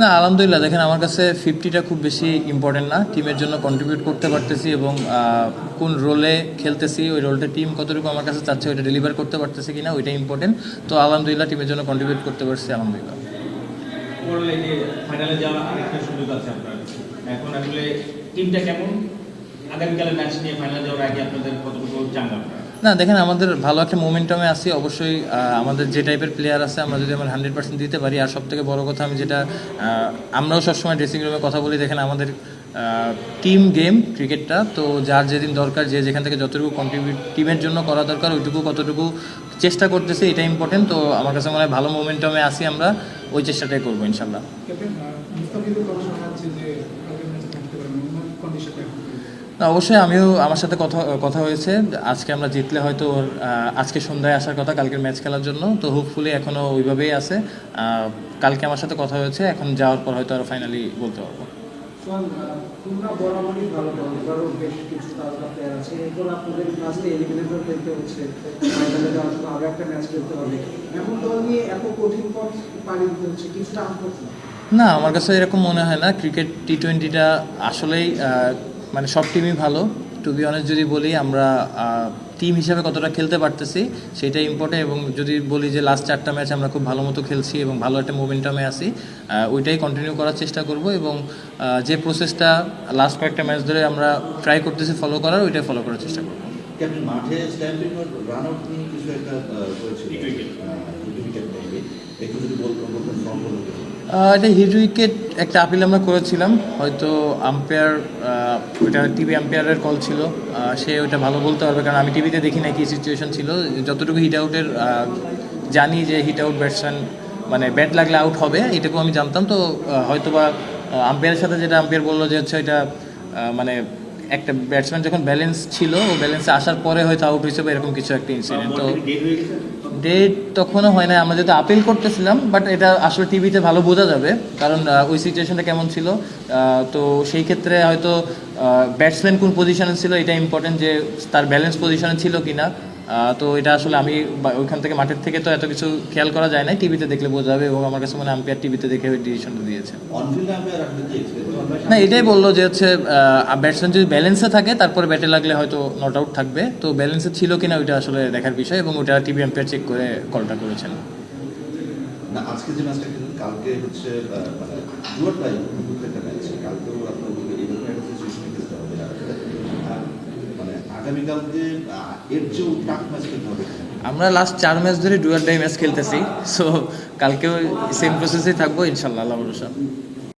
না, আলহামদুলিল্লাহ, দেখেন আমার কাছে ফিফটিটা খুব বেশি ইম্পর্টেন্ট না। টিমের জন্য কন্ট্রিবিউট করতে পারতেছি এবং কোন রোলে খেলতেছি, ওই রোলটা টিম কতটুকু আমার কাছে চাচ্ছে, ওইটা ডেলিভার করতে পারতেছে কিনা ওইটা ইম্পর্টেন্ট তো আলহামদুলিল্লাহ টিমের জন্য কন্ট্রিবিউট করতে পারছি, আলহামদুলিল্লাহ। এখন টিমটা কেমন? আগামীকালের ম্যাচ নিয়ে ফাইনালে যাওয়ার আগে আপনাদের কতটুকু না, দেখেন, আমাদের ভালো একটা মোমেন্টামে আছি। অবশ্যই আমাদের যে টাইপের প্লেয়ার আছে, আমরা যদি আমরা হান্ড্রেড পার্সেন্ট দিতে পারি, আর সব থেকে বড় কথা আমি যেটা আমরাও সবসময় ড্রেসিং রুমে কথা বলি, দেখেন, আমাদের টিম গেম ক্রিকেটটা তো যার যেদিন দরকার, যে যেখান থেকে যতটুকু কন্ট্রিবিউট টিমের জন্য করা দরকার, ওইটুকু, কতটুকু চেষ্টা করতেছে, এটা ইম্পর্টেন্ট তো আমার কাছে মনে হয় ভালো মোমেন্টামে আসি আমরা, ওই চেষ্টাটাই করব, ইনশাল্লাহ। না অবশ্যই আমিও আমার সাথে কথা কথা হয়েছে। আজকে আমরা জিতলে হয়তো ওর আজকে সন্ধ্যায় আসার কথা কালকের ম্যাচ খেলার জন্য। তো হোপফুলি এখনও ওইভাবেই আছে। কালকে আমার সাথে কথা হয়েছে। এখন যাওয়ার পর হয়তো আরও ফাইনালি বলতে পারব। তোমরা বরাবরই ভালো দল এবারও বেশ কিছু তারকা প্লেয়ার আছে। এরপর আপনাদের ফার্স্টে এলিমিনেটর খেলতে হচ্ছে। ফাইনালে যাওয়ার জন্য আরও একটা ম্যাচ খেলতে হবে। এমন দল নিয়ে এত কঠিন পথ পাড়ি দিতে হচ্ছে কিছুটা আনফর্চুনেট না আমার কাছে এরকম মনে হয় না। ক্রিকেট টি টোয়েন্টিটা আসলেই মানে সব টিমই ভালো। টু বি অনেস্ট যদি বলি আমরা টিম হিসাবে কতটা খেলতে পারতেছি সেটাই ইম্পর্টেন্ট এবং যদি বলি যে লাস্ট চারটা ম্যাচ আমরা খুব ভালো মতো খেলছি এবং ভালো একটা মোমেন্টামে আছি আহ, ওইটাই কন্টিনিউ করার চেষ্টা করব এবং যে প্রসেসটা লাস্ট কয়েকটা ম্যাচ ধরে আমরা ট্রাই করতেছি ফলো করার ওইটাই ফলো করার চেষ্টা করব। ক্যাপ্টেন মাঠে স্ট্যাম্পিং রান আউট নিয়ে কিছু একটু এটা হিট উইকেট একটা আপিল আমরা করেছিলাম। হয়তো আম্পায়ার ওটা টিভি আম্পায়ারের কল ছিল। সে ওটা ভালো বলতে পারবে কারণ আমি টিভিতে দেখি না কি সিচুয়েশন ছিল। যতটুকু হিট আউটের জানি যে হিট আউট ব্যাটসম্যান মানে ব্যাট লাগলে আউট হবে এটুকু আমি জানতাম। তো হয়তো বা আম্পায়ারের সাথে যেটা আম্পায়ার বলল যে হচ্ছে এটা মানে একটা ব্যাটসম্যান যখন ব্যালেন্স ছিল ও ব্যালেন্সে আসার পরে হয়তো আউট হিসেবে এরকম কিছু একটা ইনসিডেন্ট তো ডেট তখনও হয় না আমরা যেহেতু আপিল করতেছিলাম বাট এটা আসলে টিভিতে ভালো বোঝা যাবে, কারণ ওই সিচুয়েশনটা কেমন ছিল। তো সেই ক্ষেত্রে হয়তো ব্যাটসম্যান কোন পজিশনে ছিল, এটা ইম্পর্টেন্ট যে তার ব্যালেন্স পজিশনে ছিল কিনা। তো এটা আসলে আমি ওইখান থেকে মাঠের থেকে তো এত কিছু খেয়াল করা যায় না টিভিতে দেখলে বোঝা যাবে এবং আমার কাছে মনে আম্পায়ার টিভিতে দেখে ওই ডিসিশনটা দিয়েছে। না এটাই বলল যে হচ্ছে ব্যাটসম্যান যদি ব্যালেন্সে থাকে তারপরে ব্যাটে লাগলে হয়তো নট আউট থাকবে। তো ব্যালেন্সে ছিল কিনা ওইটা আসলে দেখার বিষয় এবং ওটা টিভি আম্পায়ার চেক করে কলটা করেছেন। না আজকে যে ম্যাচটা খেলেন কালকে হচ্ছে মানে জুয়ার টাইম দুটো একটা ম্যাচ কালকেও আপনার এরকম একটা সিচুয়েশনে খেলতে হবে। আর মানে আমরা লাস্ট চার ম্যাচ ধরে ডুয়ার ডাই ম্যাচ খেলতেছি সো কালকেও সেম প্রসেসেই থাকব, ইনশাল্লাহ, আল্লাহ